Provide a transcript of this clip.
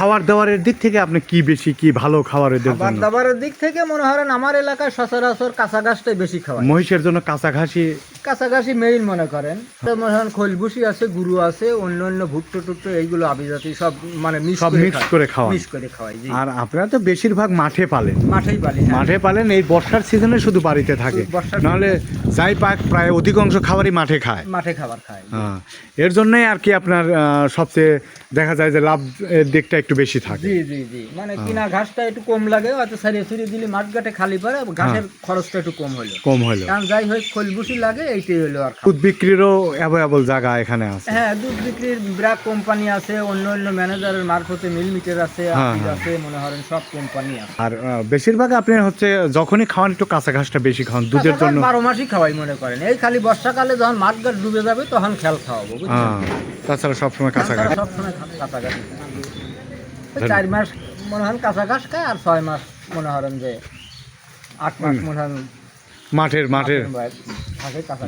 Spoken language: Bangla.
খাবার দাবারের দিক থেকে আপনি কি বেশি কি ভালো খাবার এদের খাবার দাবারের দিক থেকে মনে হয় আমার এলাকায় সচরাচর কাঁচা ঘাসটাই বেশি খাওয়ায় মহিষের জন্য কাঁচা ঘাসি কাছাকাছি মেইন মনে করেন। তো মনে হয় খৈলবুসি আছে গুরু আছে অন্য অন্য ভুট্টো টুট্টো এইগুলো আবিজাতি সব মানে মিক্স সব mix করে খাওয়ান। মিক্স করে খাওয়াই আর আপনারা তো বেশিরভাগ মাঠে পালেন। মাঠেই পালি হ্যাঁ। মাঠে পালেন এই বর্ষার সিজনে শুধু বাড়িতে থাকে। নাহলে যাই পাক প্রায় অধিকাংশ খাবারই মাঠে খায়। মাঠে খাবার খায় হ্যাঁ। এর জন্যই আর কি আপনার সবচেয়ে দেখা যায় যে লাভ এর দিকটা একটু বেশি থাকে। জি জি জি। মানে কিনা ঘাসটা একটু কম লাগে হয়তো সারিয়ে সুরিয়ে দিলে মাঠ ঘাটে খালি পরে ঘাসের খরচটা একটু কম হলো। কম হলো। কারণ যাই হোক খৈলবুসি লাগে এইটাই হলো আর দুধ বিক্রিরও অ্যাভেলেবল জায়গা এখানে আছে। হ্যাঁ দুধ বিক্রির ব্র্যাক কোম্পানি আছে অন্য অন্য ম্যানেজারের মারফতে মিল মিটার আছে হ্যাঁ, হ্যাঁ। আছে মনে করেন সব কোম্পানি আছে। আর বেশিরভাগ আপনি হচ্ছে যখনই খাওয়ান একটু কাঁচা ঘাসটা বেশি খাওয়ান দুধের জন্য। বারো মাসই খাওয়াই মনে করেন। এই খালি বর্ষাকালে যখন মাঠ ঘাট ডুবে যাবে তখন খেয়াল খাওয়াবো বুঝছেন? হ্যাঁ তাছাড়া সবসময় কাঁচা ঘাস। সবসময় কাঁচা ঘাস। চার মাস মনে হন কাঁচা ঘাস খায় আর ছয় মাস মনে হন যে আট মাস মনে হন মাঠের মাঠের। থাকে কাঁচা।